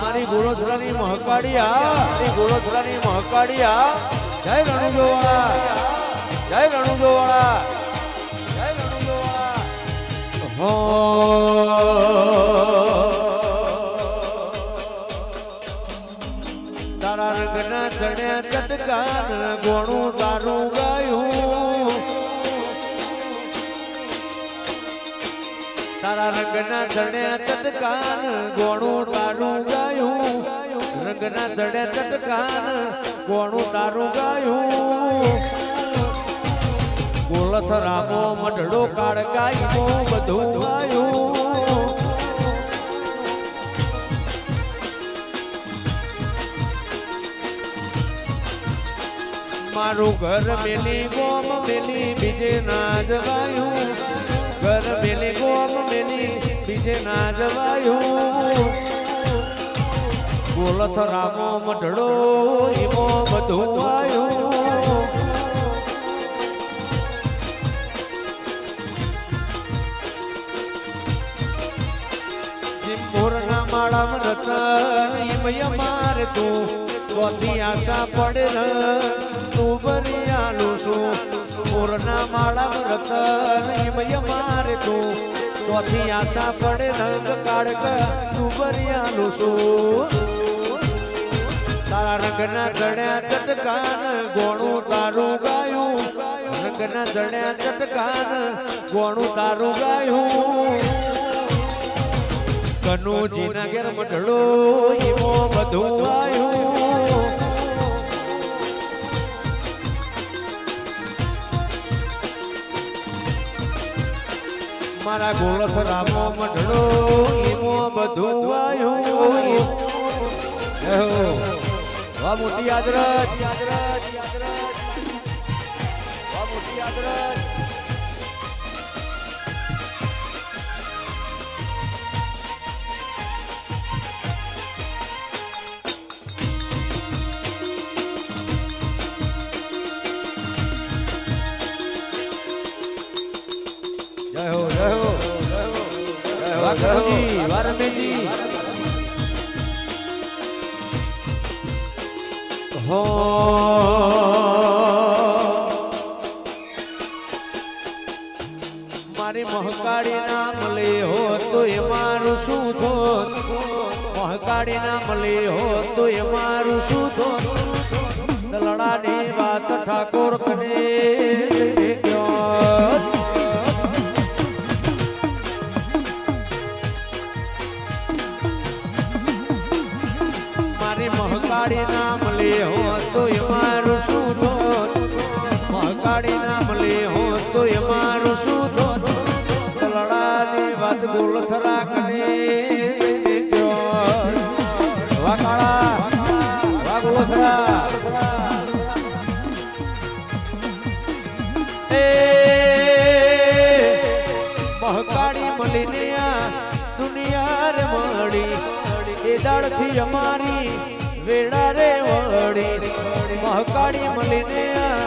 મારી ગોળોધરાની મહકાળી આ મારી ગોળોથરાની મહકાળી આ જય રણુજોવાળા જય રણુજોવાળા જય રણુજોવાળા. હો. તારા રંગના ચણ્યા ચટકાન, ગોણું તારું રંગના ચડ્યા ચટકાન, ગોણું તારું ગાયું. રંગના ચડ્યા ચટકાન, ગોણું તારું ગાયું. ગોળથ રામો મઢડો ગાયું, બધું ગાયું. મારું ઘર મેલી ગોમ, મેલી બીજે ના જવાયું ઘર મેલી ગોમ, મેલી બીજે ના જવાયું. બોલથ રામો મઢડો ઈમો બધું આવ્યું મોરના માળા રતન ઈમય માર તું આશા પડે તું બરિયાલું છું. મોરના માળા રતન ઈમય તું કોથી આશા પડે રંગ કાળક તું બરિયાલું છું તારા રંગના જણ્યા ચટકાન ગોણું તારું ગાયું. રંગના જણ્યા ચટકાન ગોણું તારું ગાયું. કનુજીના ઘેર મઢડો એવો બધું આવ્યું મારા ગોળખ રામો મઢડો એમો બધું આવ્યું વા મોટી આદરજ વાહ મોટી આદરજ હો મારી મહકાળી ના મળે હો તો એ મારું શું થો મહકાળી ના મળે હો તો એ મારું શું થોત દલડાની વાત ઠાકોર મહકાળી મળીને આ દુનિયા રે મળી એ દાળથી અમારી વેળા રે વળી. મહકાળી મળીને આ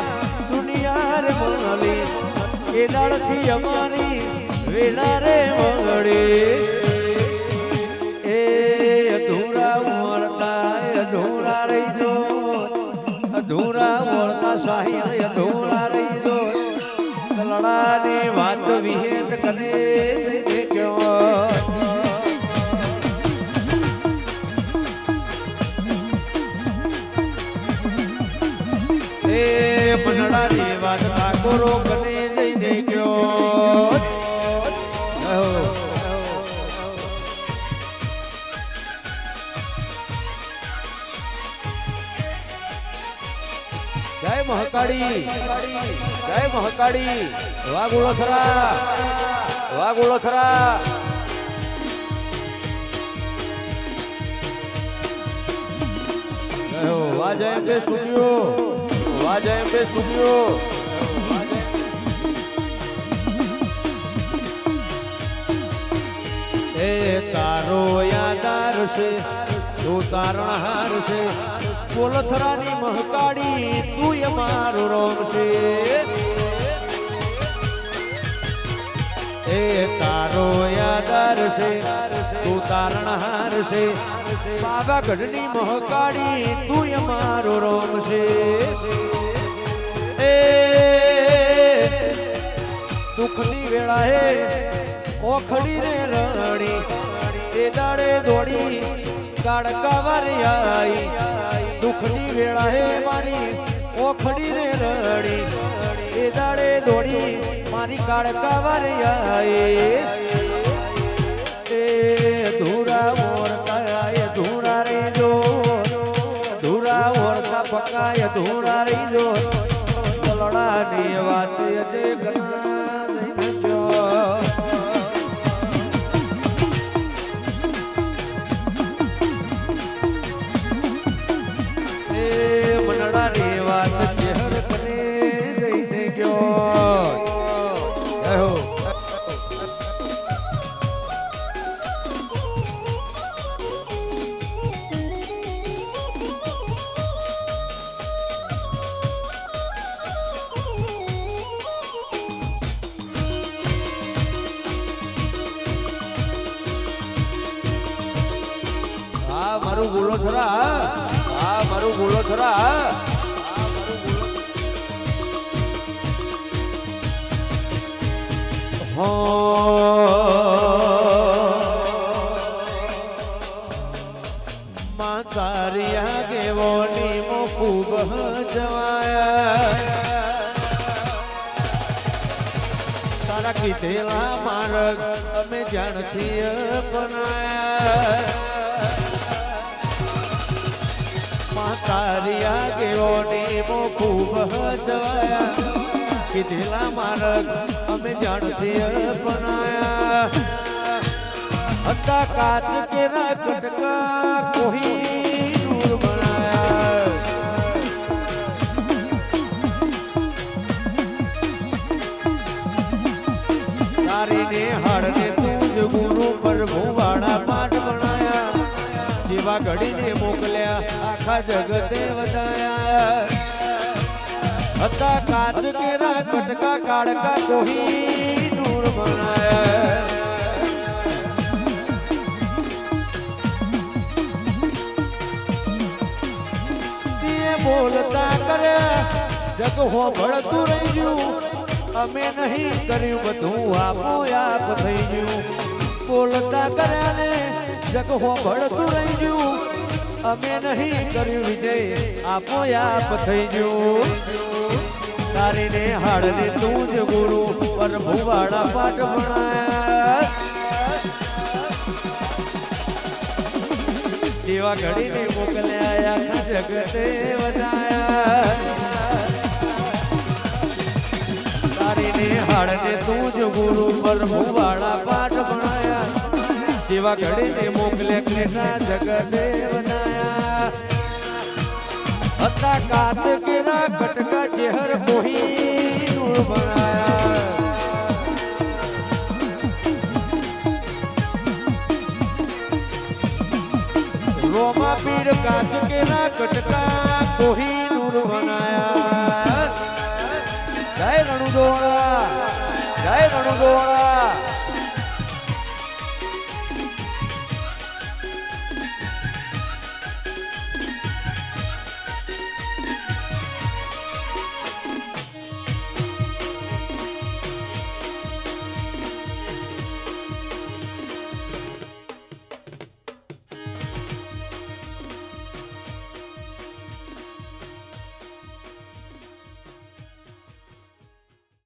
દુનિયા રે મળી એ દાળથી અમારી વેળા રે વળી. એ અધૂરા મળતા અધૂરા રહી જો મળતા સાહિત્ય અધૂરા એ મનડાની વાત ઠાકોરો કને જઈને ગયો જય મહકાળી જય મહકાળી વાગુળો ખરા વાગુળો ખરા જય એમ સ્ટુડિયો વાહ જય એમ સ્ટુડિયો એ તારો યાદાર છે તું તારણહાર છે કોલથરાની મહકાડી તું એ મારું રોમ છે. એ તારો યાદાર છે, તું તારણહાર છે. પાવાગઢની મહકાડી તું અમારો રોમ છે. એ દુઃખની વેળાએ ઓખડી રે રણી, તે દાડે દોડી કાળકા વારી આઈ. દુઃખની હે મારી, ઓખડી રે રડી. એ દાડે દોડી, મારી કાળકા વારી આઈ. એ ધૂરા ઓરકાય ધૂરા રે જો. ધૂરા ઓરકા પકાય ધૂરા રે જો. લડાની વાત જે ગણા મારું ભૂલો ખરા હા, મારું બોલો ખરા માતારિયા ગેવોની મો ખૂબ જવાયા તારા કીધેલા માર્ગ અમે જાણથી અપનાયા. કીધેલા માર્ગ અમે જાણથી અપનાયા. હતા કાચ કેરા કટકા કોહી નૂર બનાયા. તારી ને તું જ ગુરુ જેવા ઘડીને મોકલ્યા, આખા જગતે વધાયા. હતા કાચ કેરા કટકા કાળકા કોઈ નૂર બનાયા. બોલતા કર્યા જગ હોભળતું રહી ગયું, અમે નહીં કર્યું બધું, આપો આપ થઈ ગયું. બોલતા કર્યા ને જગ હોભળતું રહી ગયું, અમે નહીં કર્યું વિજય, આપો આપ થઈ ગયું. તારી ને હાડ ને તું જ ગુરુ પ્રભુ વાળા પાઠ ભણાયા. જેવા ઘડીને મોકલ્યા આખા જગતે વધાયા. તારીને હાડને તું જ ગુરુ પ્રભુ વાળા પાઠ ભણાયા. જેવા ઘડીને મોકલે ક્લેટા જગતે બનાયા હતા કાચ કેરા કટકા ચેહર કોહી નૂર બનાયા. રોમા પીર કાચ કેરા કટકા કોહી નૂર બનાયા. જય રણુદોળા જય રણુદોળા